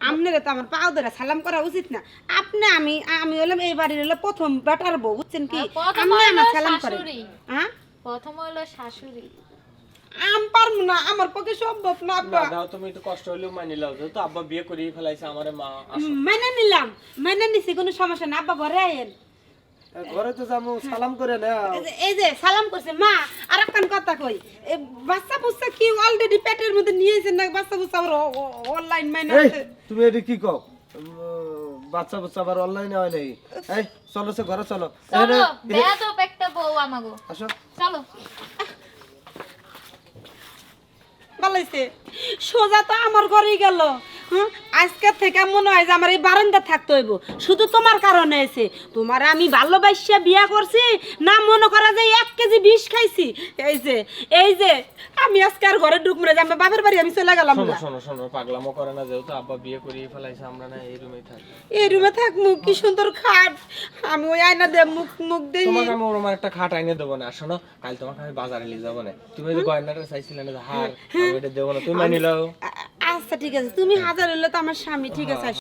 আপনারা তো আমার পাও ধরে সালাম করা উচিত না। আপনি আমি আমি হলাম এই বাড়ির হলো প্রথম বেটার বউ বুঝছেন কি? প্রথম আপনি আমার সালাম করেন। হ্যাঁ? প্রথম হলো শাশুড়ি। আম পারব না আমার পক্ষে সম্ভব না আব্বা। দাও তুমি একটু কষ্ট হলেও মানি লাও তো আব্বা বিয়ে করিয়ে ফেলাইছে আমারে মা মেনে নিলাম মেনে নিছি কোনো সমস্যা না আব্বা ঘরে আয়েন। ঘরে তো যাব সালাম করে না এই যে- এই যে সালাম করছে মা কথা কই? বাচ্চা বুচ্চা কি অলরেডি পেটের মধ্যে নিয়েছেন না? বাচ্চা বুচ্চা আবার অনলাইন মাইনে তুমি এটি কি কও? বাচ্চা বাচ্চা আবার অনলাইনে হয় নাই? এই চলো সে ঘরে চলো। চলো বেয়াদব একটা বউ আমাগো। আসো। চলো। বলাইছে সোজা তো আমার ঘরেই গেল। হ্যাঁ আজকের থেকে মনে হয় যে আমার এই বারান্দা থাকতে হইব। শুধু তোমার কারণে এসে তোমার আমি ভালোবাসিয়া বিয়া করছি না মনে করা যে এক কেজি বিষ খাইছি। এই যে এই যে আমি আজকে আর ঘরে ঢুকবো না যে আমার বাপের বাড়ি আমি চলে গেলাম শোনো শোনো শোনো পাগলামো করে না যেহেতু আব্বা বিয়ে করিয়ে ফেলাইছে আমরা না এই রুমেই থাকি। এই রুমে থাক মুখ কি সুন্দর খাট। আমি ওই আয়না দিয়ে মুখ মুখ দিই তোমাকে আমি ওরকম একটা খাট আইনে দেবো না। শোনো কাল তোমাকে আমি বাজারে নিয়ে যাব না। তুমি যে গয়নাটা চাইছিলে না হার আমি এটা দেবো না তুমি মানি লাও আচ্ছা ঠিক আছে। তুমি হাজার হলে তো আমার স্বামী ঠিক আছে